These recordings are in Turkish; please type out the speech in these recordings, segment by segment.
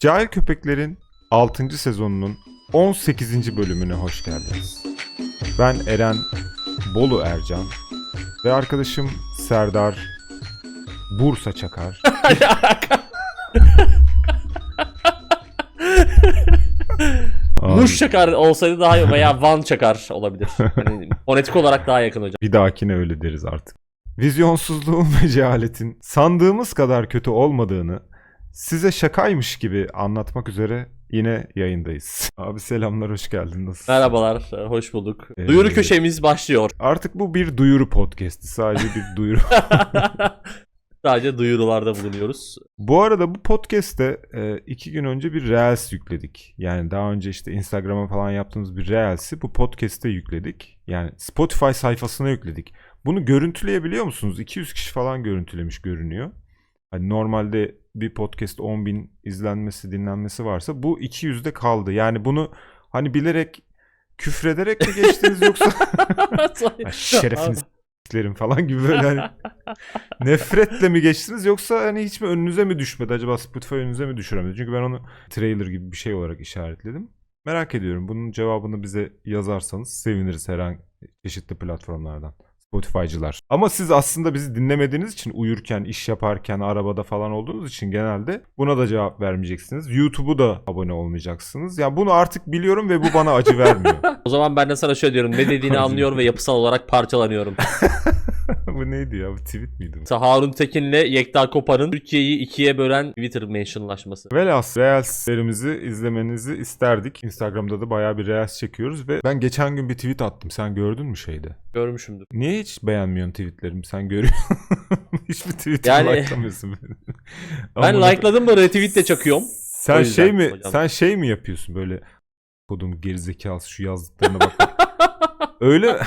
Cahil Köpekler'in 6. sezonunun 18. bölümüne hoş geldiniz. Ben Eren Bolu Ercan ve arkadaşım Serdar Bursa Çakar. Abi, Muş çakar olsaydı daha iyi veya Van çakar olabilir. Yani fonetik olarak daha yakın hocam. Bir dahakine öyle deriz artık. Vizyonsuzluğun ve cehaletin sandığımız kadar kötü olmadığını size şakaymış gibi anlatmak üzere yine yayındayız. Abi selamlar hoş geldin nasılsın? Merhabalar, hoş bulduk. Ee, Duyuru köşemiz başlıyor. Artık bu bir duyuru podcast'i. Sadece bir duyuru. Sadece duyurularda bulunuyoruz. bu arada bu podcast'te e, iki gün önce bir Reels yükledik. Yani daha önce işte Instagram'a falan yaptığımız bir Reels'i bu podcast'te yükledik. Yani Spotify sayfasına yükledik. Bunu görüntüleyebiliyor musunuz? 200 kişi falan görüntülemiş görünüyor. Hani normalde bir podcast 10 bin izlenmesi, dinlenmesi varsa bu 200'de kaldı. Yani bunu hani bilerek küfrederek mi geçtiniz yoksa şerefiniz s**lerim falan gibi böyle hani nefretle mi geçtiniz yoksa hani hiç mi önünüze mi düşmedi acaba Spotify önünüze mi düşüremedi? Çünkü ben onu trailer gibi bir şey olarak işaretledim. Merak ediyorum. Bunun cevabını bize yazarsanız seviniriz herhangi çeşitli platformlardan. Spotify'cılar. Ama siz aslında bizi dinlemediğiniz için uyurken, iş yaparken, arabada falan olduğunuz için genelde buna da cevap vermeyeceksiniz. YouTube'u da abone olmayacaksınız. Ya bunu artık biliyorum ve bu bana acı vermiyor. O zaman ben de sana şöyle diyorum. Ne dediğini anlıyor ve yapısal olarak parçalanıyorum. bu neydi ya? Bu tweet miydi? Mesela Harun Tekin'le Yekta Kopar'ın Türkiye'yi ikiye bölen Twitter mentionlaşması. Velhas Reels'lerimizi izlemenizi isterdik. Instagram'da da bayağı bir Reels çekiyoruz ve ben geçen gün bir tweet attım. Sen gördün mü şeyde? Görmüşümdür. Niye hiç beğenmiyorsun tweetlerimi? Sen görüyorsun. Hiçbir tweetimi Yani- like'lamıyorsun beni. Ben like'ladım da retweet de çakıyorum. Sen şey mi hocam. sen şey mi yapıyorsun böyle kodum gerizekalısı şu yazdıklarına bak. Öyle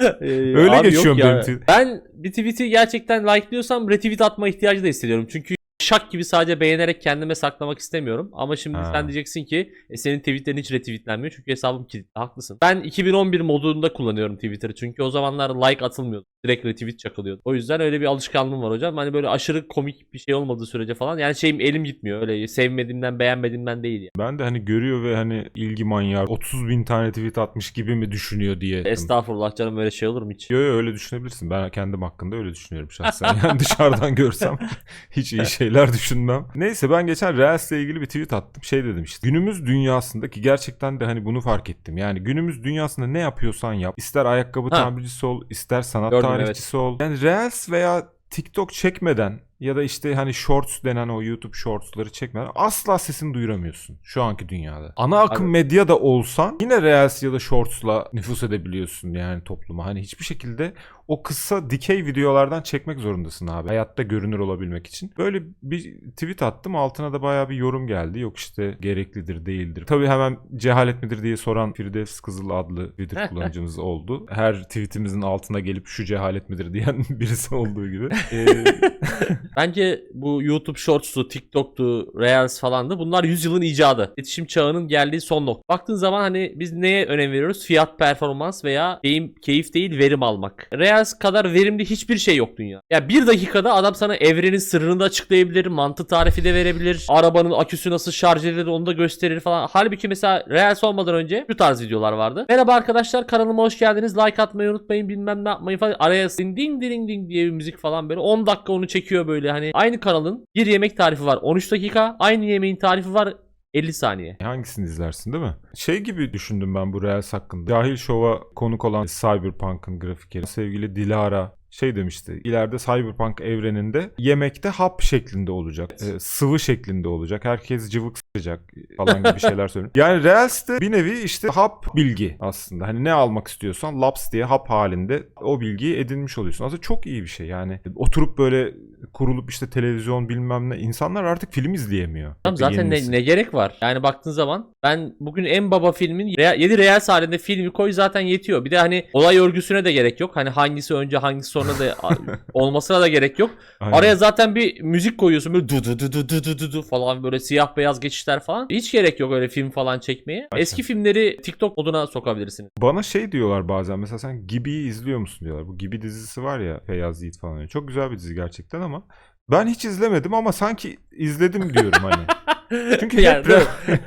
Ee, Öyle abi yok geçiyorum ya. benim tweet. Ben bir tweet'i gerçekten like'lıyorsam retweet atma ihtiyacı da hissediyorum. Çünkü şak gibi sadece beğenerek kendime saklamak istemiyorum. Ama şimdi Ha. sen diyeceksin ki e, senin tweetlerin hiç retweetlenmiyor. Çünkü hesabım kilitli. Haklısın. Ben 2011 modunda kullanıyorum Twitter'ı. Çünkü o zamanlar like atılmıyordu. Direkt retweet çakılıyordu. O yüzden öyle bir alışkanlığım var hocam. Hani böyle aşırı komik bir şey olmadığı sürece falan. Yani şeyim elim gitmiyor. Öyle sevmediğimden beğenmediğimden değil yani. ben de hani görüyor ve hani ilgi manyağı 30 bin tane tweet atmış gibi mi düşünüyor diye. Estağfurullah canım öyle şey olur mu hiç? Yo yo öyle düşünebilirsin. Ben kendim hakkında öyle düşünüyorum şahsen. Yani dışarıdan görsem hiç iyi şeyler düşünmem. Neyse ben geçen Reels'le ilgili bir tweet attım. Şey dedim işte. Günümüz dünyasındaki gerçekten de hani bunu fark ettim. Yani günümüz dünyasında ne yapıyorsan yap. İster ayakkabı Ha. tamircisi ol, ister sanat Gördüm, tarihçisi ol. Yani Reels veya TikTok çekmeden ya da işte hani shorts denen o YouTube shortsları çekmeden asla sesini duyuramıyorsun şu anki dünyada. Ana akım Abi- medya da olsan yine Reels ya da shortsla nüfus edebiliyorsun yani topluma. Hani hiçbir şekilde o kısa dikey videolardan çekmek zorundasın abi. Hayatta görünür olabilmek için. Böyle bir tweet attım. Altına da bayağı bir yorum geldi. Yok işte gereklidir, değildir. Tabii hemen cehalet midir diye soran Firdevs Kızıl adlı Twitter kullanıcımız oldu. Her tweetimizin altına gelip şu cehalet midir diyen birisi olduğu gibi. Ee, Bence bu YouTube Shorts'tu, TikTok'tu, Reels falandı. Bunlar yüzyılın icadı. İletişim çağının geldiği son nokta. Baktığın zaman hani biz neye önem veriyoruz? Fiyat, performans veya keyif, keyif değil verim almak. Reels kadar verimli hiçbir şey yok dünya. Ya bir dakikada adam sana evrenin sırrını da açıklayabilir, mantı tarifi de verebilir, arabanın aküsü nasıl şarj edilir onu da gösterir falan. Halbuki mesela Reels olmadan önce şu tarz videolar vardı. Merhaba arkadaşlar kanalıma hoş geldiniz. Like atmayı unutmayın bilmem ne yapmayın falan. Araya ding ding ding diye bir müzik falan böyle 10 dakika onu çekiyor böyle hani. Aynı kanalın bir yemek tarifi var 13 dakika. Aynı yemeğin tarifi var 50 saniye. Hangisini izlersin değil mi? Şey gibi düşündüm ben bu Reels hakkında. Cahil Show'a konuk olan Cyberpunk'ın grafikeri sevgili Dilara şey demişti. İleride Cyberpunk evreninde yemekte hap şeklinde olacak. e, sıvı şeklinde olacak. Herkes cıvık sıcak falan gibi şeyler söylüyor. Yani Reels de bir nevi işte hap bilgi aslında. Hani ne almak istiyorsan laps diye hap halinde o bilgiyi edinmiş oluyorsun. Aslında çok iyi bir şey yani. Oturup böyle kurulup işte televizyon bilmem ne. insanlar artık film izleyemiyor. Tamam zaten ne, ne gerek var? Yani baktığın zaman ben bugün en baba filmin 7 Reels halinde filmi koy zaten yetiyor. Bir de hani olay örgüsüne de gerek yok. Hani hangisi önce hangisi sonra sonra da olmasına da gerek yok. Aynen. Araya zaten bir müzik koyuyorsun böyle du du du du du du du du falan böyle siyah beyaz geçişler falan. Hiç gerek yok öyle film falan çekmeye. Aynen. Eski filmleri TikTok moduna sokabilirsiniz. Bana şey diyorlar bazen mesela sen Gibi'yi izliyor musun diyorlar. Bu Gibi dizisi var ya Feyyaz Yiğit falan. Çok güzel bir dizi gerçekten ama ben hiç izlemedim ama sanki izledim diyorum hani. Çünkü yani, hep,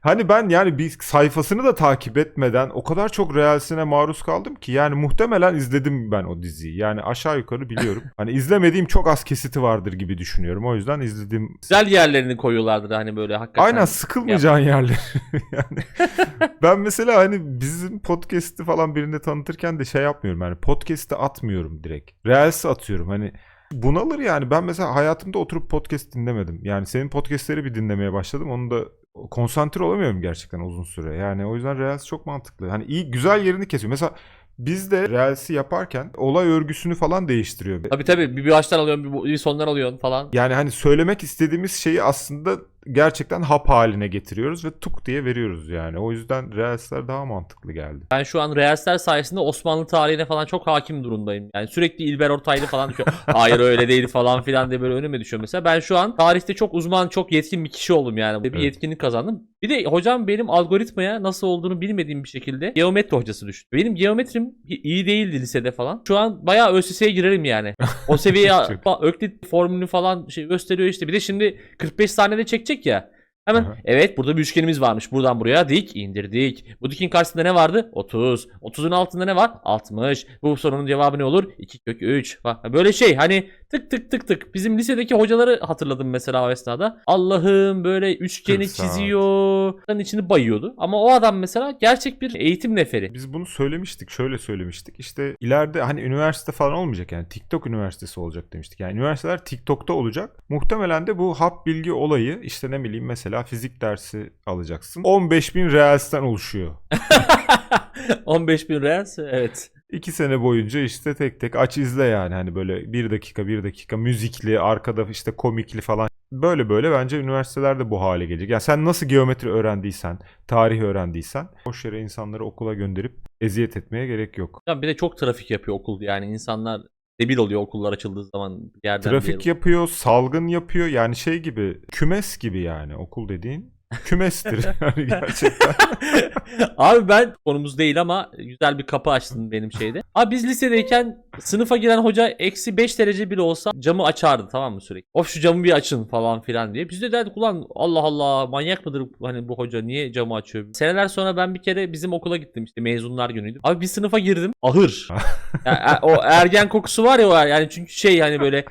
hani ben yani bir sayfasını da takip etmeden o kadar çok realsine maruz kaldım ki yani muhtemelen izledim ben o diziyi. Yani aşağı yukarı biliyorum. hani izlemediğim çok az kesiti vardır gibi düşünüyorum. O yüzden izledim. Güzel yerlerini koyuyorlardır hani böyle hakikaten. Aynen sıkılmayacağın yerler. yani ben mesela hani bizim podcast'i falan birinde tanıtırken de şey yapmıyorum. Yani podcast'i atmıyorum direkt. Reels'i atıyorum. Hani bunalır yani. Ben mesela hayatımda oturup podcast dinlemedim. Yani senin podcast'leri bir dinlemeye başladım. Onu da konsantre olamıyorum gerçekten uzun süre. Yani o yüzden Reels çok mantıklı. Hani iyi güzel yerini kesiyor. Mesela biz de Reels'i yaparken olay örgüsünü falan değiştiriyor. Tabii tabii bir baştan alıyorsun bir, bir sondan alıyorsun falan. Yani hani söylemek istediğimiz şeyi aslında gerçekten hap haline getiriyoruz ve tuk diye veriyoruz yani. O yüzden Reels'ler daha mantıklı geldi. Ben şu an Reels'ler sayesinde Osmanlı tarihine falan çok hakim durumdayım. Yani sürekli İlber Ortaylı falan düşüyor. Hayır öyle değil falan filan diye böyle önüme düşüyor mesela. Ben şu an tarihte çok uzman, çok yetkin bir kişi oldum yani. Bir Evet. yetkinlik kazandım. Bir de hocam benim algoritmaya nasıl olduğunu bilmediğim bir şekilde geometri hocası düştü. Benim geometrim iyi değildi lisede falan. Şu an bayağı ÖSS'ye girerim yani. O seviyeye Öklit formülünü falan şey gösteriyor işte. Bir de şimdi 45 saniyede çekecek ya. Hemen Aha. evet burada bir üçgenimiz varmış. Buradan buraya dik indirdik. Bu dikin karşısında ne vardı? 30. 30'un altında ne var? 60. Bu sorunun cevabı ne olur? 2 kök 3. Falan. Böyle şey hani tık tık tık tık. Bizim lisedeki hocaları hatırladım mesela o esnada. Allah'ım böyle üçgeni 40 saat. çiziyor. Onun içini bayıyordu. Ama o adam mesela gerçek bir eğitim neferi. Biz bunu söylemiştik, şöyle söylemiştik. İşte ileride hani üniversite falan olmayacak yani TikTok üniversitesi olacak demiştik. Yani üniversiteler TikTok'ta olacak. Muhtemelen de bu hap bilgi olayı işte ne bileyim mesela fizik dersi alacaksın. 15 bin Reels'ten oluşuyor. 15 bin reals evet. İki sene boyunca işte tek tek aç izle yani hani böyle bir dakika bir dakika müzikli arkada işte komikli falan böyle böyle bence üniversitelerde bu hale gelecek. Yani sen nasıl geometri öğrendiysen, tarih öğrendiysen boş yere insanları okula gönderip eziyet etmeye gerek yok. Ya bir de çok trafik yapıyor okul yani insanlar debil oluyor okullar açıldığı zaman bir yerden bir Trafik yere. yapıyor, salgın yapıyor yani şey gibi kümes gibi yani okul dediğin kümestir yani gerçekten. Abi ben konumuz değil ama güzel bir kapı açtın benim şeyde. Abi biz lisedeyken sınıfa giren hoca eksi 5 derece bile olsa camı açardı tamam mı sürekli. Of şu camı bir açın falan filan diye. Biz de derdik ulan Allah Allah manyak mıdır hani bu hoca niye camı açıyor? Seneler sonra ben bir kere bizim okula gittim işte mezunlar günüydü. Abi bir sınıfa girdim ahır. Ya, e- o ergen kokusu var ya yani çünkü şey hani böyle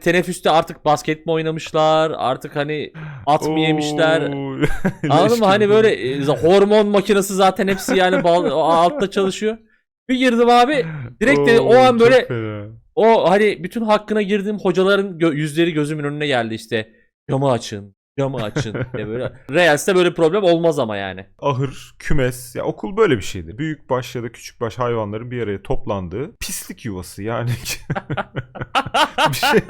teneffüste artık basket mi oynamışlar artık hani at mı yemişler Anladın mı? Hani böyle e, hormon makinesi zaten hepsi yani bal, altta çalışıyor. Bir girdim abi direkt de o an böyle o hani bütün hakkına girdim hocaların gö- yüzleri gözümün önüne geldi işte. Camı açın, camı açın diye böyle. Reels'te böyle problem olmaz ama yani. ahır, kümes ya okul böyle bir şeydi. Büyük baş ya da küçük baş hayvanların bir araya toplandığı pislik yuvası yani. bir şey,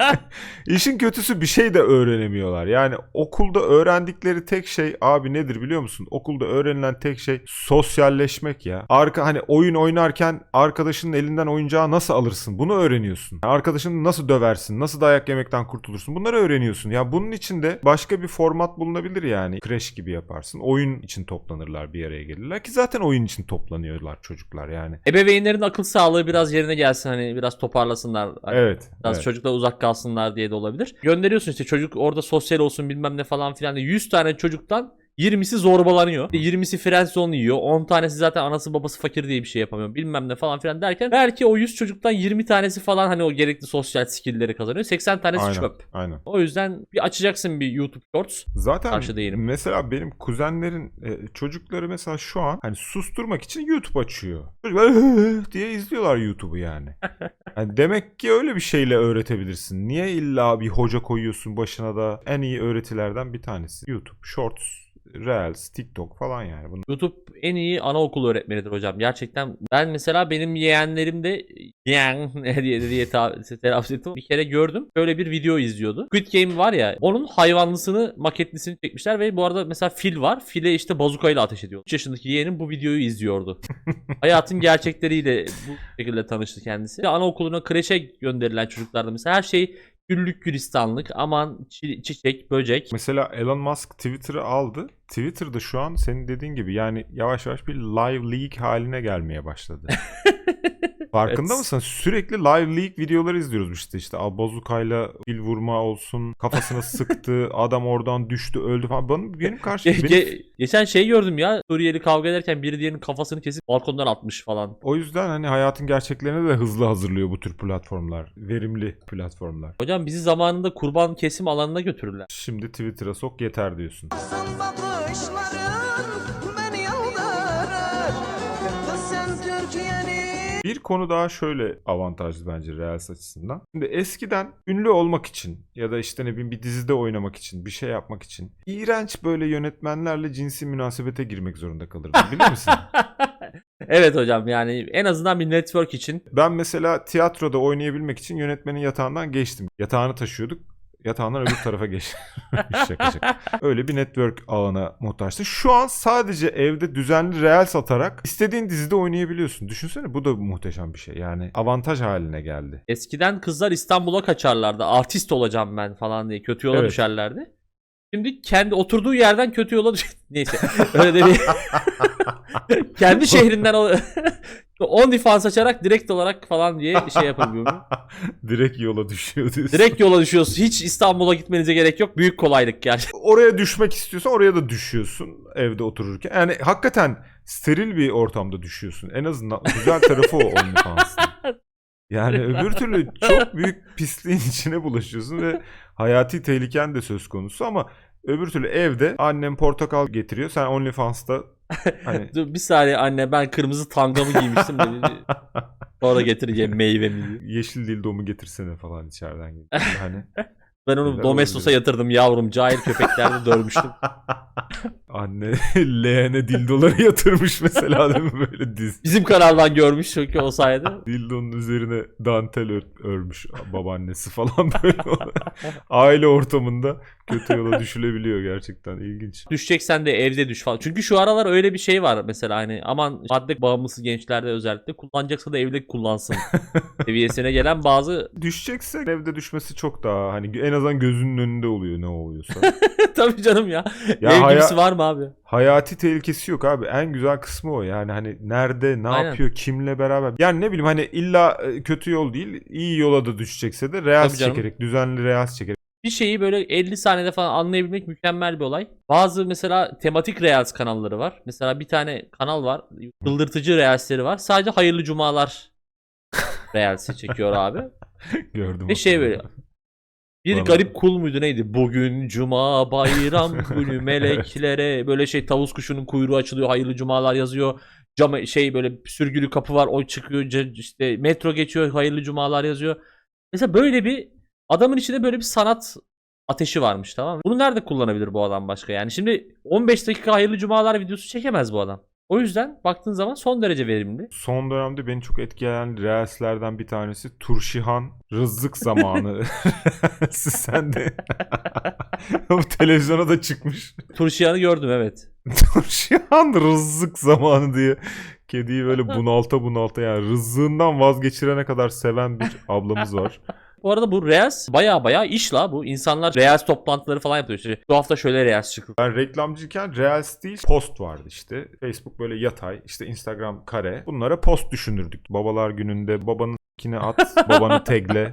işin kötüsü bir şey de öğrenemiyorlar. Yani okulda öğrendikleri tek şey abi nedir biliyor musun? Okulda öğrenilen tek şey sosyalleşmek ya. Arka hani oyun oynarken arkadaşının elinden oyuncağı nasıl alırsın? Bunu öğreniyorsun. Arkadaşını nasıl döversin? Nasıl dayak yemekten kurtulursun? Bunları öğreniyorsun. Ya bunun için de başka bir format bulunabilir yani. Crash gibi yaparsın. Oyun için toplanırlar bir araya gelirler ki zaten oyun için toplanıyorlar çocuklar yani. Ebeveynlerin akıl sağlığı biraz yerine gelsin hani biraz toparlasınlar. Hani Evet. Biraz evet. çocuklar uzak kalsınlar diye de olabilir. Gönderiyorsun işte çocuk orada sosyal olsun bilmem ne falan filan diye 100 tane çocuktan 20'si zorbalanıyor. 20'si friendzone yiyor. 10 tanesi zaten anası babası fakir diye bir şey yapamıyor. Bilmem ne falan filan derken belki o 100 çocuktan 20 tanesi falan hani o gerekli sosyal skill'leri kazanıyor. 80 tanesi Aynen. çöp. Aynen. O yüzden bir açacaksın bir YouTube Shorts. Zaten Karşı değilim. mesela benim kuzenlerin e, çocukları mesela şu an hani susturmak için YouTube açıyor. Çocuklar diye izliyorlar YouTube'u yani. Yani demek ki öyle bir şeyle öğretebilirsin. Niye illa bir hoca koyuyorsun başına da en iyi öğretilerden bir tanesi. YouTube, Shorts, Reels, TikTok falan yani. Bunlar YouTube en iyi anaokul öğretmenidir hocam. Gerçekten ben mesela benim yeğenlerim de yeğen diye diye telaffuz ettim. Bir kere gördüm. Böyle bir video izliyordu. Squid Game var ya onun hayvanlısını maketlisini çekmişler ve bu arada mesela fil var. File işte bazukayla ateş ediyor. 3 yaşındaki yeğenim bu videoyu izliyordu. Hayatın gerçekleriyle bu şekilde tanıştı kendisi. Anaokuluna kreşe gönderilen çocuklarda mesela her şey güllük gülistanlık aman çi- çiçek böcek Mesela Elon Musk Twitter'ı aldı. Twitter'da şu an senin dediğin gibi yani yavaş yavaş bir live leak haline gelmeye başladı. Farkında Evet. mısın? Sürekli live leak videoları izliyoruz işte işte bazukayla fil vurma olsun kafasına sıktı adam oradan düştü öldü falan. Benim, benim karşı Ge- benim- ge- geçen şey gördüm ya. Suriyeli kavga ederken biri diğerinin kafasını kesip balkondan atmış falan. o yüzden hani hayatın gerçeklerine de hızlı hazırlıyor bu tür platformlar. Verimli platformlar. Hocam bizi zamanında kurban kesim alanına götürürler. Şimdi Twitter'a sok yeter diyorsun. Bakışların beni yıldırır Kız sen Türkiye'nin Bir konu daha şöyle avantajlı bence Reels açısından. Şimdi eskiden ünlü olmak için ya da işte ne bileyim bir dizide oynamak için, bir şey yapmak için iğrenç böyle yönetmenlerle cinsi münasebete girmek zorunda kalırdın bilir misin? evet hocam yani en azından bir network için Ben mesela tiyatroda oynayabilmek için yönetmenin yatağından geçtim. Yatağını taşıyorduk. Yatağından öbür tarafa geç. şaka şaka. Öyle bir network ağına muhtaçtı. Şu an sadece evde düzenli reels atarak istediğin dizide oynayabiliyorsun. Düşünsene bu da muhteşem bir şey. Yani avantaj haline geldi. eskiden kızlar İstanbul'a kaçarlardı. Artist olacağım ben falan diye kötü yola Evet. düşerlerdi. Şimdi kendi oturduğu yerden kötü yola düş... Neyse öyle de bir... kendi şehrinden o... OnlyFans açarak direkt olarak falan diye şey yapabiliyorum. Direkt yola düşüyor diyorsun. Direkt yola düşüyorsun. Hiç İstanbul'a gitmenize gerek yok. Büyük kolaylık yani. Oraya düşmek istiyorsan oraya da düşüyorsun evde otururken. Yani hakikaten steril bir ortamda düşüyorsun. En azından güzel tarafı o OnlyFans'ın. Yani öbür türlü çok büyük pisliğin içine bulaşıyorsun ve hayati tehliken de söz konusu ama öbür türlü evde annem portakal getiriyor. Sen OnlyFans'ta hani Dur bir saniye anne ben kırmızı tangamı giymiştim de bir- sonra getireceğim meyvemi yeşil dildomu getirsene falan içeriden. Hani Ben onu Domestos'a yatırdım yavrum. Cahil köpeklerde dövmüştüm. Anne leğene dildoları yatırmış mesela değil mi böyle diz. Bizim kanaldan görmüş çünkü o sayede. Dildonun üzerine dantel ör- örmüş babaannesi falan böyle. Aile ortamında kötü yola düşülebiliyor gerçekten ilginç. Düşeceksen de evde düş falan. Çünkü şu aralar öyle bir şey var mesela hani aman madde bağımlısı gençlerde özellikle kullanacaksa da evde kullansın seviyesine gelen bazı Düşecekse evde düşmesi çok daha hani en azından gözünün önünde oluyor ne oluyorsa. tabii canım ya. Ya Ev haya- gibisi var mı abi? Hayati tehlikesi yok abi. En güzel kısmı o. Yani hani nerede, ne Aynen. yapıyor, kimle beraber. Yani ne bileyim hani illa e, kötü yol değil, iyi yola da düşecekse de reels canım. çekerek, düzenli reels çekerek. bir şeyi böyle 50 saniyede falan anlayabilmek mükemmel bir olay. Bazı mesela tematik reels kanalları var. Mesela bir tane kanal var. Çıldırtıcı reelsleri var. Sadece hayırlı cumalar reelsi çekiyor abi. Gördüm. Ve şey böyle bir Vallahi. garip kul muydu neydi? Bugün cuma bayram günü meleklere böyle şey tavus kuşunun kuyruğu açılıyor hayırlı cumalar yazıyor. Cama şey böyle sürgülü kapı var o çıkıyor işte metro geçiyor hayırlı cumalar yazıyor. Mesela böyle bir adamın içinde böyle bir sanat ateşi varmış tamam mı? Bunu nerede kullanabilir bu adam başka? Yani şimdi 15 dakika hayırlı cumalar videosu çekemez bu adam. O yüzden baktığın zaman son derece verimli. Son dönemde beni çok etkileyen reelslerden bir tanesi Turşihan Rızık Zamanı. Sen de bu televizyona da çıkmış. Turşiyan'ı gördüm evet. Turşihan Rızık Zamanı diye kediyi böyle bunalta bunalta yani rızığından vazgeçirene kadar seven bir ablamız var. Bu arada bu Reels baya baya iş la bu. İnsanlar Reels toplantıları falan yapıyor. İşte bu hafta şöyle Reels çıktı. Ben reklamcıyken Reels değil post vardı işte. Facebook böyle yatay, işte Instagram kare. Bunlara post düşünürdük. Babalar gününde babanın kine at, babanı tegle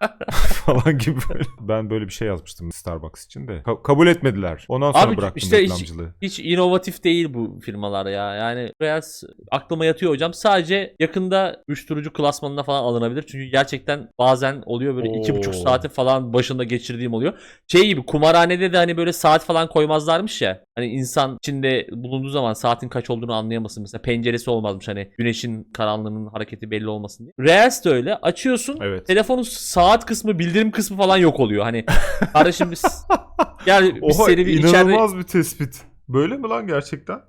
falan gibi böyle. Ben böyle bir şey yazmıştım Starbucks için de. Ka- kabul etmediler. Ondan sonra Abi bıraktım işte hiç- reklamcılığı. Hiç inovatif değil bu firmalar ya. Yani Reels aklıma yatıyor hocam. Sadece yakında uyuşturucu klasmanına falan alınabilir. Çünkü gerçekten bazen oluyor böyle iki buçuk Oo. saati falan başında geçirdiğim oluyor. Şey gibi kumarhanede de hani böyle saat falan koymazlarmış ya. Hani insan içinde bulunduğu zaman saatin kaç olduğunu anlayamasın. Mesela penceresi olmazmış hani güneşin karanlığının hareketi belli olmasın diye. Reels de öyle. Açıyorsun. Evet. Telefonun saat kısmı, bildirim kısmı falan yok oluyor. Hani kardeşim biz yani biz Oha seni bir içeride inanılmaz bir tespit. Böyle mi lan gerçekten?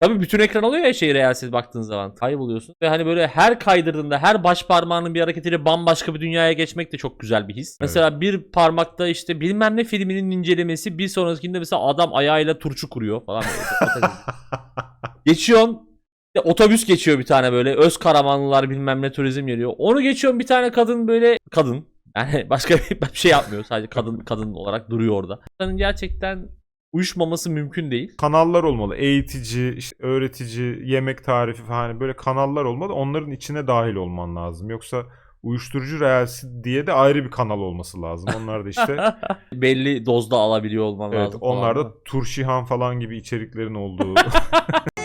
Tabii bütün ekran oluyor ya şey Realsiz baktığın zaman. Kayboluyorsun. Ve hani böyle her kaydırdığında her baş parmağının bir hareketiyle bambaşka bir dünyaya geçmek de çok güzel bir his. Mesela bir parmakta işte bilmem ne filminin incelemesi bir sonrakinde mesela adam ayağıyla turşu kuruyor falan. böyle. Geçiyorsun otobüs geçiyor bir tane böyle öz karamanlılar bilmem ne turizm geliyor. Onu geçiyorsun bir tane kadın böyle kadın. Yani başka bir bir şey yapmıyor sadece kadın kadın olarak duruyor orada. İnsanın gerçekten uyuşmaması mümkün değil. kanallar olmalı. Eğitici, işte öğretici, yemek tarifi falan hani böyle kanallar olmalı. Onların içine dahil olman lazım. Yoksa uyuşturucu reelsi diye de ayrı bir kanal olması lazım. Onlar da işte Belli dozda alabiliyor olman evet lazım. onlar da Turşihan falan gibi içeriklerin olduğu.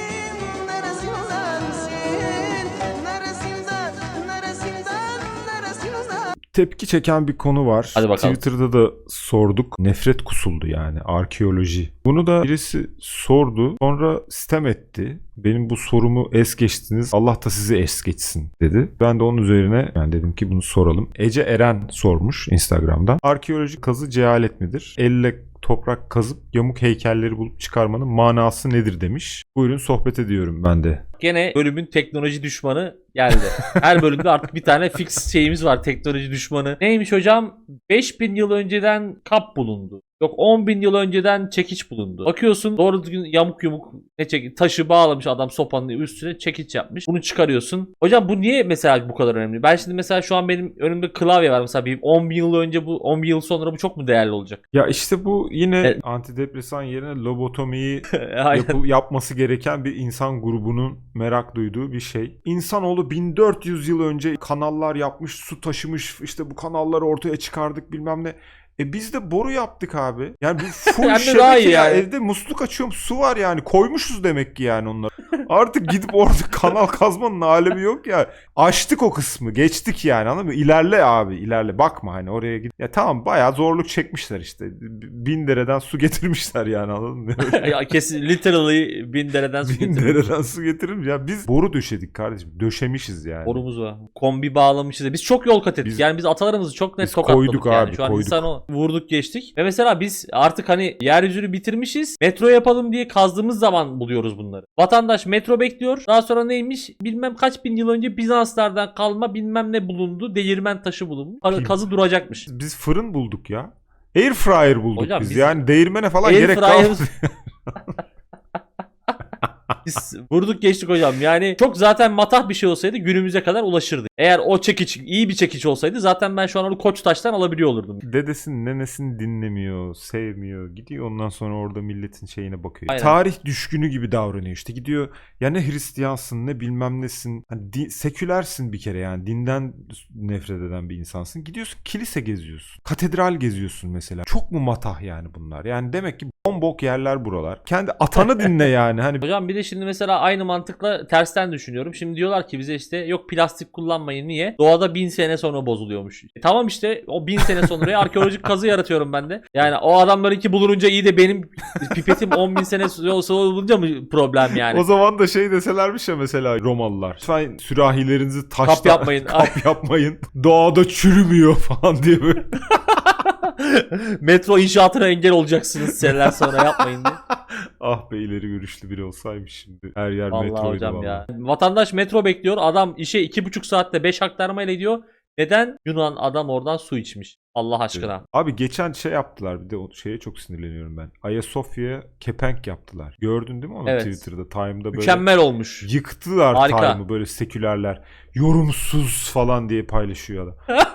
Tepki çeken bir konu var. Hadi bakalım. Twitter'da da sorduk. Nefret kusuldu yani arkeoloji. Bunu da birisi sordu. Sonra sitem etti. Benim bu sorumu es geçtiniz. Allah da sizi es geçsin dedi. Ben de onun üzerine ben dedim ki bunu soralım. Ece Eren sormuş Instagram'dan. Arkeoloji kazı cehalet midir? Elle toprak kazıp yamuk heykelleri bulup çıkarmanın manası nedir demiş. Buyurun sohbet ediyorum ben de. Gene bölümün teknoloji düşmanı geldi. Her bölümde artık bir tane fix şeyimiz var teknoloji düşmanı. Neymiş hocam? 5000 yıl önceden kap bulundu. Yok 10 bin yıl önceden çekiç bulundu. Bakıyorsun doğru düzgün yamuk yumuk ne çekiç taşı bağlamış adam sopanın üstüne çekiç yapmış. Bunu çıkarıyorsun. Hocam bu niye mesela bu kadar önemli? Ben şimdi mesela şu an benim önümde klavye var mesela bir 10 bin yıl önce bu 10 bin yıl sonra bu çok mu değerli olacak? Ya işte bu yine Evet. antidepresan yerine lobotomiyi yapı- yapması gereken bir insan grubunun merak duyduğu bir şey. İnsanoğlu 1400 yıl önce kanallar yapmış, su taşımış, işte bu kanalları ortaya çıkardık bilmem ne. E biz de boru yaptık abi. Yani bu full de şebeke ya. yani. Evde musluk açıyorum su var yani. Koymuşuz demek ki yani onları. Artık gidip orada kanal kazmanın alemi yok ya. Açtık o kısmı. Geçtik yani anladın mı? İlerle abi ilerle. Bakma hani oraya git. Ya tamam bayağı zorluk çekmişler işte. Bin dereden su getirmişler yani anladın mı? ya kesin literally bin dereden su Bin getirmiş. dereden su getirir ya biz boru döşedik kardeşim. Döşemişiz yani. Borumuz var. Kombi bağlamışız. Biz çok yol kat ettik. Biz- yani biz atalarımızı çok net Biz koyduk yani. abi, Şu an koyduk. insan o vurduk geçtik. Ve mesela biz artık hani yeryüzünü bitirmişiz. Metro yapalım diye kazdığımız zaman buluyoruz bunları. Vatandaş metro bekliyor. Daha sonra neymiş? Bilmem kaç bin yıl önce Bizanslardan kalma bilmem ne bulundu. Değirmen taşı bulunmuş. Kazı- duracakmış. Biz fırın bulduk ya. Air fryer bulduk Hocam biz. biz- Yani değirmene falan gerek kalmadı. Biz vurduk geçtik hocam. Yani çok zaten matah bir şey olsaydı günümüze kadar ulaşırdı. Eğer o çekiç iyi bir çekiç olsaydı zaten ben şu an onu Koçtaş'tan alabiliyor olurdum. Dedesini nenesini dinlemiyor, sevmiyor. Gidiyor ondan sonra orada milletin şeyine bakıyor. Aynen. Tarih düşkünü gibi davranıyor işte. Gidiyor ya ne Hristiyansın ne bilmem nesin. Hani di- sekülersin bir kere yani. Dinden nefret eden bir insansın. Gidiyorsun kilise geziyorsun. Katedral geziyorsun mesela. Çok mu matah yani bunlar? Yani demek ki bombok yerler buralar. Kendi atanı dinle yani. Hani Hocam bir de şimdi mesela aynı mantıkla tersten düşünüyorum. Şimdi diyorlar ki bize işte yok plastik kullanmayın niye? Doğada bin sene sonra bozuluyormuş. E tamam işte o bin sene sonraya arkeolojik kazı yaratıyorum ben de. Yani o adamlarınki bulununca iyi de benim pipetim 10 bin sene sonra olunca mı problem yani? O zaman da şey deselermiş ya mesela Romalılar. Lütfen sürahilerinizi taşta Kap yapmayın. kap yapmayın. Doğada çürümüyor falan diye böyle. Metro inşaatına engel olacaksınız seneler sonra yapmayın diye. ah be ileri görüşlü biri olsaymış şimdi. Her yer Vallahi metroydu hocam vallahi. ya. Vatandaş metro bekliyor. Adam işe iki buçuk saatte 5 aktarmayla gidiyor. Neden? Yunan adam oradan su içmiş. Allah aşkına. Abi geçen şey yaptılar bir de o şeye çok sinirleniyorum ben. Ayasofya'ya kepenk yaptılar. Gördün değil mi onu Evet. Twitter'da Time'da böyle Mükemmel olmuş. yıktılar Harika. Time'ı böyle sekülerler. Yorumsuz falan diye paylaşıyor adam.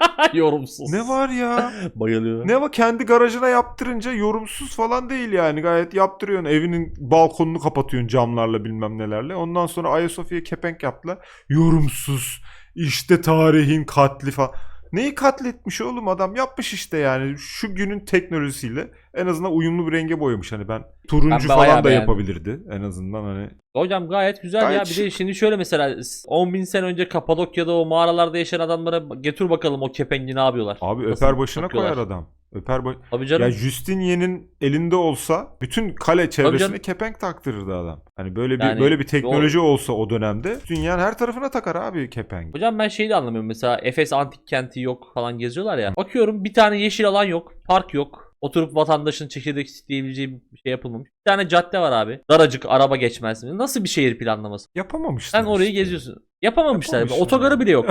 Yorumsuz. ne var ya? Bayılıyorum. Ne var kendi garajına yaptırınca yorumsuz falan değil yani. Gayet yaptırıyorsun. Evinin balkonunu kapatıyorsun camlarla bilmem nelerle. Ondan sonra Ayasofya'ya kepenk yaptılar. Yorumsuz. İşte tarihin katli falan. Neyi katletmiş oğlum adam yapmış işte yani şu günün teknolojisiyle en azından uyumlu bir renge boyamış hani ben turuncu Ben falan da beğendim. yapabilirdi en azından hani Hocam gayet güzel Gayet ya. Bir de şimdi şöyle mesela 10 bin sene önce Kapadokya'da o mağaralarda yaşayan adamlara getir bakalım o kepengi ne yapıyorlar. abi Nasıl öper başına bakıyorlar? koyar adam. Öper baş... Tabii canım. Ya Justinian'in elinde olsa bütün kale çevresine kepenk taktırırdı adam. Hani böyle bir Yani böyle bir teknoloji olsa o dönemde dünyanın her tarafına takar abi kepenk. Hocam ben şeyi de anlamıyorum. Mesela Efes antik kenti yok falan geziyorlar ya. Bakıyorum bir tane yeşil alan yok. Park yok. Oturup vatandaşın çekirdek diyebileceği bir şey yapılmamış. Bir tane cadde var abi. Daracık araba geçmez. Nasıl bir şehir planlaması? Yapamamışlar. Sen orayı işte. geziyorsun. Yapamamışlar. Yapamamışlar. Otogarı bile yok.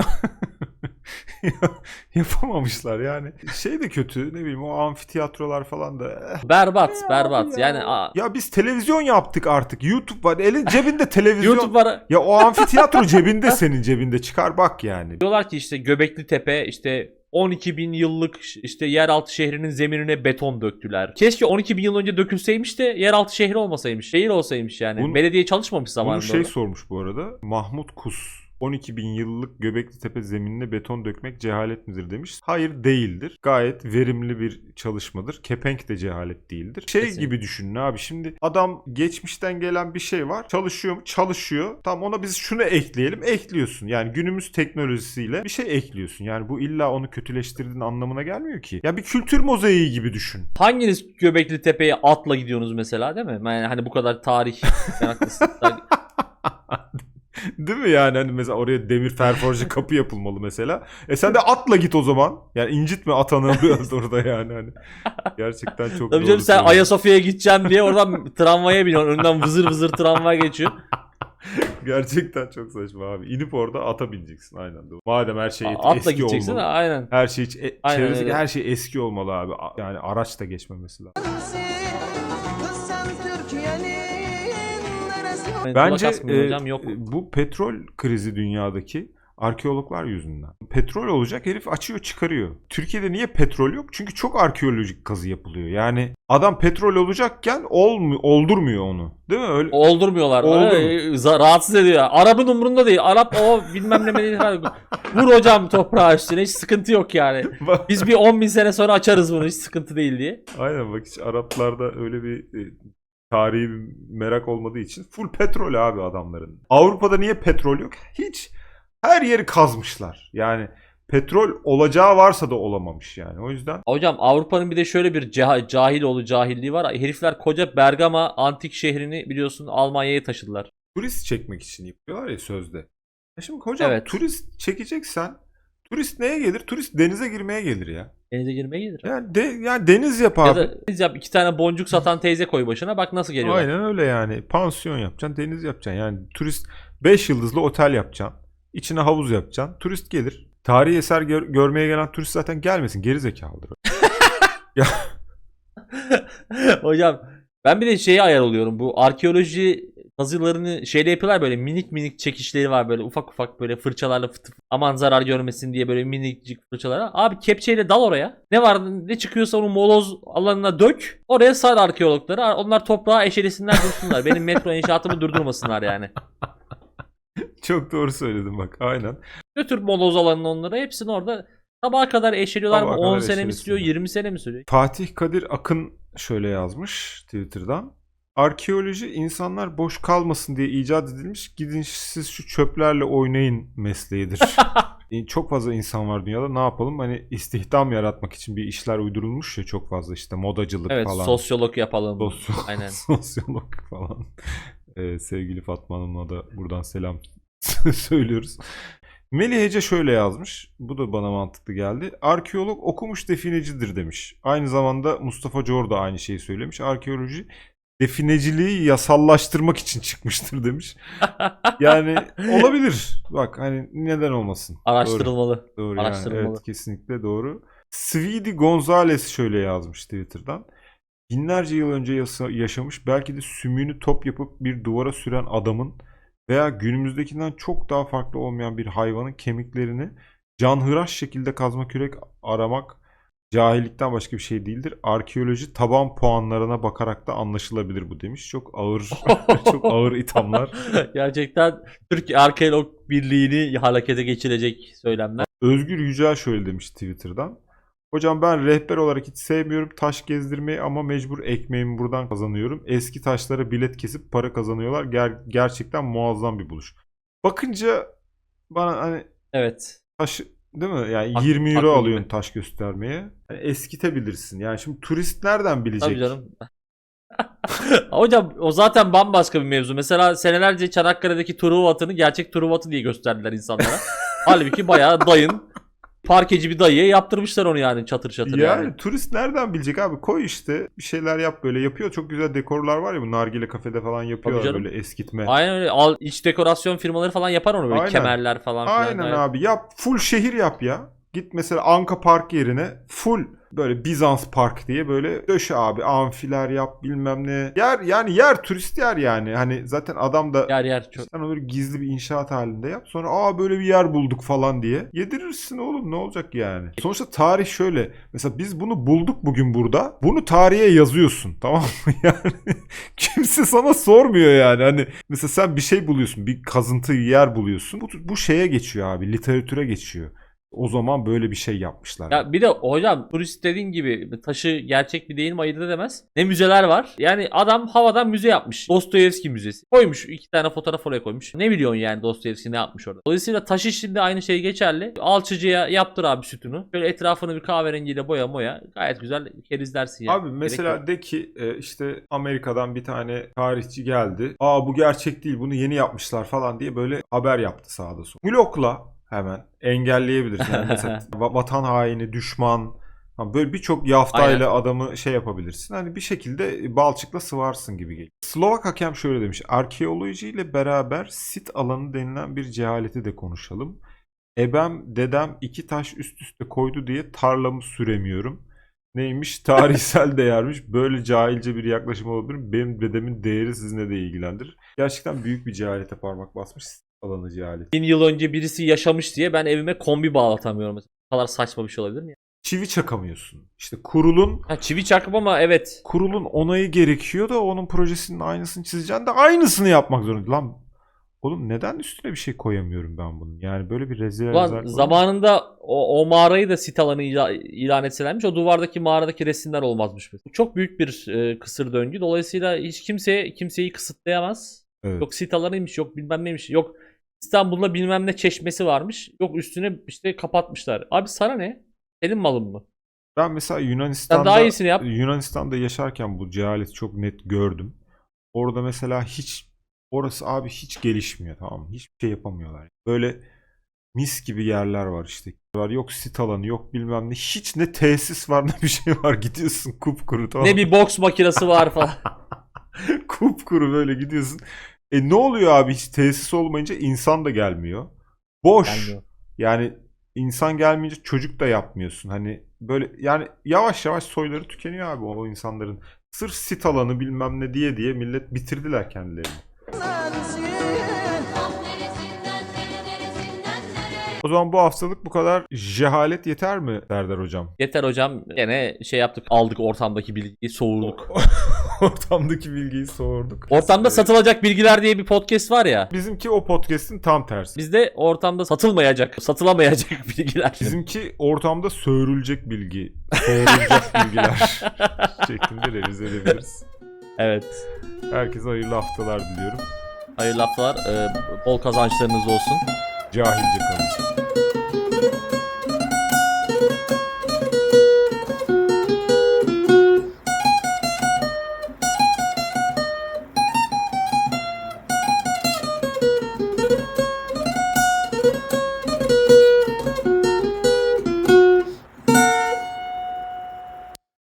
Yapamamışlar yani. Şey de kötü ne bileyim o amfiteyatrolar falan da. eh. berbat, Ya berbat. ya. Yani aa, Ya biz televizyon yaptık artık. YouTube var. Elin cebinde televizyon. YouTube var. Ya o amfiteyatro cebinde senin cebinde çıkar bak yani. Diyorlar ki işte Göbekli Tepe işte 12 bin yıllık işte yeraltı şehrinin zeminine beton döktüler. Keşke 12 bin yıl önce dökülseymiş de yeraltı şehri olmasaymış. Şehir olsaymış yani. Bunu- Belediye çalışmamış Bunu zamanında. şey orada. sormuş bu arada. Mahmut Kus. 12 bin yıllık Göbekli Tepe zeminine beton dökmek cehalet midir demiş. Hayır değildir. Gayet verimli bir çalışmadır. Kepenk de cehalet değildir. Şey Kesinlikle. gibi düşünün abi şimdi adam geçmişten gelen bir şey var. Çalışıyor mu? Çalışıyor. Tamam ona biz şunu ekleyelim. Ekliyorsun. Yani günümüz teknolojisiyle bir şey ekliyorsun. Yani bu illa onu kötüleştirdiğin anlamına gelmiyor ki. Ya bir kültür mozaiği gibi düşün. Hanginiz Göbekli Tepe'ye atla gidiyorsunuz mesela değil mi? Yani hani bu kadar tarih meraklısınız. Değil mi yani hani mesela oraya demir ferforje kapı yapılmalı mesela. E sen de atla git o zaman. Yani incitme atanı biraz orada yani hani. Gerçekten çok Tabii canım sen. Ayasofya'ya gideceğim diye oradan tramvaya biniyorsun. Önünden vızır vızır tramvay geçiyor. Gerçekten çok saçma abi. İnip orada ata bineceksin aynen doğru. Madem her şey Atla eski gideceksin olmalı. aynen. Her şey hiç e- Aynen çevresindeki her şey eski olmalı abi. Yani araç da geçmemesi lazım. Yani Bence e, hocam yok. e, bu petrol krizi dünyadaki arkeologlar yüzünden. Petrol olacak herif açıyor çıkarıyor. Türkiye'de niye petrol yok? Çünkü çok arkeolojik kazı yapılıyor. Yani adam petrol olacakken olmu oldurmuyor onu. Değil mi? Öyle Oldurmuyorlar. Oldu Öyle, za- rahatsız ediyor. Arap'ın umurunda değil. Arap o bilmem ne falan. Vur hocam toprağı üstüne hiç sıkıntı yok yani. Biz bir 10 bin sene sonra açarız bunu hiç sıkıntı değil diye. Aynen bak hiç Araplarda öyle bir e, tarihi merak olmadığı için full petrol abi adamların. Avrupa'da niye petrol yok? Hiç. Her yeri kazmışlar. Yani petrol olacağı varsa da olamamış yani. O yüzden Hocam Avrupa'nın bir de şöyle bir ceha- cahil oğlu cahilliği var. Herifler koca Bergama antik şehrini biliyorsun Almanya'ya taşıdılar. turist çekmek için yapıyorlar ya sözde. Ya şimdi hocam Evet. turist çekeceksen turist neye gelir? Turist denize girmeye gelir ya. Denize girmeye gelir. Yani, de, yani deniz yap Ya abi. da deniz yap iki tane boncuk satan teyze koy başına bak nasıl geliyorlar. Aynen öyle yani. Pansiyon yapacaksın, deniz yapacaksın. Yani turist 5 yıldızlı otel yapacaksın. İçine havuz yapacaksın. Turist gelir. Tarihi eser gör- görmeye gelen turist zaten gelmesin. Geri zekalıdır. o. Hocam ben bir de şeye ayar oluyorum. Bu arkeoloji kazılarını şeyle yapıyorlar böyle minik minik çekişleri var böyle ufak ufak böyle fırçalarla fıtı aman zarar görmesin diye böyle minicik fırçalara. Abi kepçeyle dal oraya. Ne var ne çıkıyorsa onu moloz alanına dök. Oraya sar arkeologları. Onlar toprağa eşelesinler dursunlar. Benim metro inşaatımı durdurmasınlar yani. Çok doğru söyledin bak. Aynen. Götür moloz alanına onları. Hepsini orada sabaha kadar eşeliyorlar mı? Sabaha 10 kadar sene mi sürüyor? eşelesinler. 20 sene mi sürüyor? Fatih Kadir Akın şöyle yazmış Twitter'dan. Arkeoloji insanlar boş kalmasın diye icat edilmiş. Gidin siz şu çöplerle oynayın mesleğidir. E, çok fazla insan var dünyada. Ne yapalım? Hani istihdam yaratmak için bir işler uydurulmuş ya çok fazla işte modacılık Evet falan. sosyolog yapalım. Sosyo- Aynen. sosyolog falan. Ee, sevgili Fatma Hanım'a da buradan selam söylüyoruz. Melih Ece şöyle yazmış. Bu da bana mantıklı geldi. Arkeolog okumuş definecidir demiş. Aynı zamanda Mustafa Cor da aynı şeyi söylemiş. Arkeoloji defineciliği yasallaştırmak için çıkmıştır demiş. Yani olabilir. Bak hani neden olmasın. Doğru. Araştırılmalı. Doğru yani. Araştırılmalı. Evet kesinlikle doğru. Svidi Gonzales şöyle yazmış Twitter'dan. Binlerce yıl önce yasa- yaşamış belki de sümüğünü top yapıp bir duvara süren adamın veya günümüzdekinden çok daha farklı olmayan bir hayvanın kemiklerini canhıraş şekilde kazma kürek aramak cahillikten başka bir şey değildir. Arkeoloji taban puanlarına bakarak da anlaşılabilir bu demiş. Çok ağır çok ağır ithamlar. Gerçekten Türk Arkeolog Birliği'ni harekete geçirecek söylemler. Özgür Yücel şöyle demiş Twitter'dan. Hocam ben rehber olarak hiç sevmiyorum taş gezdirmeyi ama mecbur ekmeğimi buradan kazanıyorum. Eski taşlara bilet kesip para kazanıyorlar. Ger- gerçekten muazzam bir buluş. Bakınca bana hani Evet. taş değil mi? Yani Hak- 20 euro alıyorsun taş göstermeye. Yani eskitebilirsin. Yani şimdi turist nereden bilecek? Tabii canım. Hocam o zaten bambaşka bir mevzu. Mesela senelerce Çanakkale'deki Truva atını gerçek Truva atı diye gösterdiler insanlara. Halbuki bayağı dayın parkeci bir dayıya yaptırmışlar onu yani çatır çatır Yani, yani. turist nereden bilecek abi? Koy işte bir şeyler yap böyle. Yapıyor çok güzel dekorlar var ya bu nargile kafede falan yapıyorlar böyle eskitme. Aynen öyle. Al, iç dekorasyon firmaları falan yapar onu böyle Aynen. kemerler falan filan. Aynen Gayet- abi yap full şehir yap ya. Git mesela Anka Park yerine full Böyle Bizans Park diye böyle döşe abi amfiler yap bilmem ne. Yer yani yer turist yer yani. Hani zaten adam da Yer yer çok. sen onu böyle gizli bir inşaat halinde yap. Sonra aa böyle bir yer bulduk falan diye. Yedirirsin oğlum ne olacak yani. Sonuçta tarih şöyle. Mesela biz bunu bulduk bugün burada. Bunu tarihe yazıyorsun tamam mı? Yani kimse sana sormuyor yani. Hani mesela sen bir şey buluyorsun. Bir kazıntı yer buluyorsun. Bu, bu şeye geçiyor abi. Literatüre geçiyor. O zaman böyle bir şey yapmışlar. Ya bir de hocam turist dediğin gibi taşı gerçek mi değil mi ayırt edemez. Ne müzeler var. Yani adam havadan müze yapmış. Dostoyevski Müzesi. Koymuş iki tane fotoğraf oraya koymuş. Ne biliyorsun yani Dostoyevski ne yapmış orada. Dolayısıyla taş işinde aynı şey geçerli. Alçıcıya yaptır abi sütunu. Böyle etrafını bir kahverengiyle boya moya. Gayet güzel kerizlersin yani. Abi Gerek mesela yok. de ki e, işte Amerika'dan bir tane tarihçi geldi. Aa bu gerçek değil bunu yeni yapmışlar falan diye böyle haber yaptı sağda solda. Blokla hemen engelleyebilirsin. Yani mesela va- vatan haini, düşman böyle birçok yaftayla adamı şey yapabilirsin. Hani bir şekilde balçıkla sıvarsın gibi geliyor. Slovak hakem şöyle demiş. Arkeolojiyle beraber sit alanı denilen bir cehaleti de konuşalım. Ebem dedem iki taş üst üste koydu diye tarlamı süremiyorum. Neymiş? Tarihsel değermiş. Böyle cahilce bir yaklaşım olabilir mi? Benim dedemin değeri sizinle de ilgilendirir. Gerçekten büyük bir cehalete parmak basmış. Alanı cehalet. Bin yıl önce birisi yaşamış diye ben evime kombi bağlatamıyorum. Bu kadar saçma bir şey olabilir mi? ya? Çivi çakamıyorsun. İşte kurulun Ha, çivi çakıp ama evet. kurulun onayı gerekiyor da onun projesinin aynısını çizeceksin de aynısını yapmak zorunda. Lan oğlum neden üstüne bir şey koyamıyorum ben bunun? Yani böyle bir rezil Ulan rezalet zamanında o, o mağarayı da sit alanı ila- ilan etselermiş o duvardaki mağaradaki resimler olmazmış. Bu çok büyük bir e, kısır döngü. Dolayısıyla hiç kimse kimseyi kısıtlayamaz. Evet. Yok sit alanıymış yok bilmem neymiş yok İstanbul'da bilmem ne çeşmesi varmış. Yok üstüne işte kapatmışlar. Abi sana ne? Senin malın mı? Ben mesela Sen Yunanistan'da daha iyisini yap. Yunanistan'da yaşarken bu cehaleti çok net gördüm. Orada mesela hiç orası abi hiç gelişmiyor tamam mı? Hiçbir şey yapamıyorlar. Böyle mis gibi yerler var işte. Var yok sit alanı yok bilmem ne. Hiç ne tesis var ne bir şey var. Gidiyorsun kupkuru tamam Ne bir boks makinesi var falan. kupkuru böyle gidiyorsun. E ne oluyor abi hiç tesis olmayınca insan da gelmiyor. Boş. Gelmiyor. Yani insan gelmeyince çocuk da yapmıyorsun. Hani böyle yani yavaş yavaş soyları tükeniyor abi o insanların. Sırf sit alanı bilmem ne diye diye millet bitirdiler kendilerini. O zaman bu haftalık bu kadar cehalet yeter mi Serdar hocam? Yeter hocam. Gene şey yaptık aldık ortamdaki bilgiyi soğurduk. Ortamdaki bilgiyi sorduk. Ortamda satılacak bilgiler diye bir podcast var ya. Bizimki o podcast'in tam tersi. Bizde ortamda satılmayacak, satılamayacak bilgiler. Bizimki ortamda söğürülecek bilgi, soğurulacak bilgiler şeklinde revize edebiliriz. evet. Herkese hayırlı haftalar diliyorum. Hayırlı haftalar. Ee, bol kazançlarınız olsun. Cahilce kalın. Thank you.